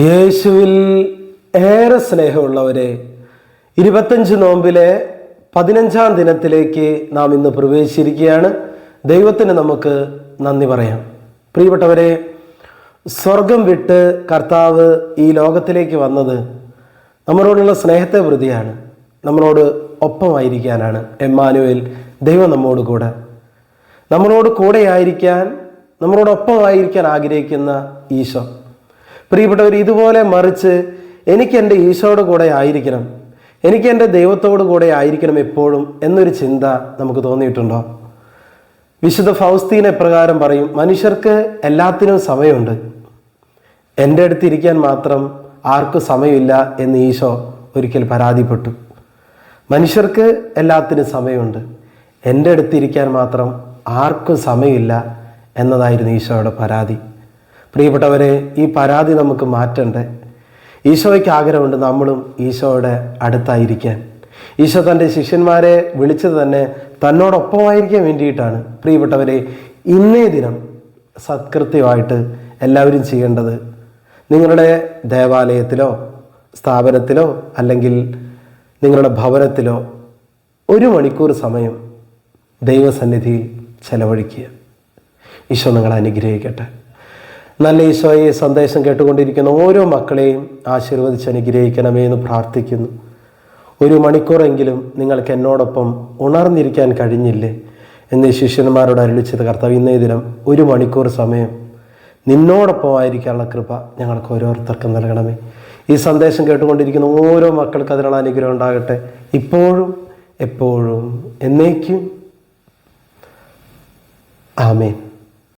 യേശുവിൽ ഏറെ സ്നേഹമുള്ളവരെ ഇരുപത്തഞ്ച് നോമ്പിലെ പതിനഞ്ചാം ദിനത്തിലേക്ക് നാം ഇന്ന് പ്രവേശിച്ചിരിക്കുകയാണ്. ദൈവത്തിന് നമുക്ക് നന്ദി പറയാം. പ്രിയപ്പെട്ടവരെ സ്വർഗം വിട്ട് കർത്താവ് ഈ ലോകത്തിലേക്ക് വന്നത് നമ്മളോടുള്ള സ്നേഹത്തെ വൃതിയാണ്. നമ്മളോട് ഒപ്പമായിരിക്കാനാണ്. എമ്മാനുവേൽ ദൈവം നമ്മോട് കൂടെ. നമ്മളോട് കൂടെയായിരിക്കാൻ നമ്മളോടൊപ്പമായിരിക്കാൻ ആഗ്രഹിക്കുന്ന ഈശോ. പ്രിയപ്പെട്ടവർ ഇതുപോലെ മറിച്ച് എനിക്ക് എന്റെ ഈശോയുടെ കൂടെ ആയിരിക്കണം. എനിക്ക് എന്റെ ദൈവത്തോടു കൂടെ ആയിരിക്കണം എപ്പോഴും എന്നൊരു ചിന്ത നമുക്ക് തോന്നിയിട്ടുണ്ടോ? വിശുദ്ധ ഫൗസ്തീനെ പ്രകാരം പറയും മനുഷ്യർക്ക് എല്ലാത്തിനും സമയമുണ്ട്. എന്റെ അടുത്ത് ഇരിക്കാൻ മാത്രം ആർക്കും സമയമില്ല എന്ന് ഈശോ ഒരിക്കൽ പരാതിപ്പെട്ടു. മനുഷ്യർക്ക് എല്ലാത്തിനും സമയമുണ്ട്. എന്റെ അടുത്ത് ഇരിക്കാൻ മാത്രം ആർക്കും സമയമില്ല എന്നതായിരുന്നു ഈശോയുടെ പരാതി. പ്രിയപ്പെട്ടവരെ ഈ പരാതി നമുക്ക് മാറ്റണ്ടേ? ഈശോയ്ക്ക് ആഗ്രഹമുണ്ട് നമ്മളും ഈശോയുടെ അടുത്തായിരിക്കാൻ. ഈശോ തന്റെ ശിഷ്യന്മാരെ വിളിച്ചത് തന്നെ തന്നോടൊപ്പമായിരിക്കാൻ വേണ്ടിയിട്ടാണ്. പ്രിയപ്പെട്ടവരെ ഇന്നേ ദിനം സത്കൃത്യമായിട്ട് എല്ലാവരും ചെയ്യേണ്ടത് നിങ്ങളുടെ ദേവാലയത്തിലോ സ്ഥാപനത്തിലോ അല്ലെങ്കിൽ നിങ്ങളുടെ ഭവനത്തിലോ ഒരു മണിക്കൂർ സമയം ദൈവസന്നിധിയിൽ ചെലവഴിക്കുക. ഈശോ നിങ്ങളെ അനുഗ്രഹിക്കട്ടെ. നല്ല ഈശോയെ സന്ദേശം കേട്ടുകൊണ്ടിരിക്കുന്ന ഓരോ മക്കളെയും ആശീർവദിച്ച് അനുഗ്രഹിക്കണമേ എന്ന് പ്രാർത്ഥിക്കുന്നു. ഒരു മണിക്കൂറെങ്കിലും നിങ്ങൾക്ക് എന്നോടൊപ്പം ഉണർന്നിരിക്കാൻ കഴിഞ്ഞില്ലേ? എന്ന് ശിഷ്യന്മാരോട് അരുളിച്ചത് കർത്താവ് ഇന്നേ ദിനം ഒരു മണിക്കൂർ സമയം നിന്നോടൊപ്പം ആയിരിക്കാനുള്ള കൃപ ഞങ്ങൾക്ക് ഓരോരുത്തർക്കും നൽകണമേ. ഈ സന്ദേശം കേട്ടുകൊണ്ടിരിക്കുന്ന ഓരോ മക്കൾക്ക് അതിനുള്ള അനുഗ്രഹം ഉണ്ടാകട്ടെ. ഇപ്പോഴും എപ്പോഴും എന്നേക്കും. ആമേൻ.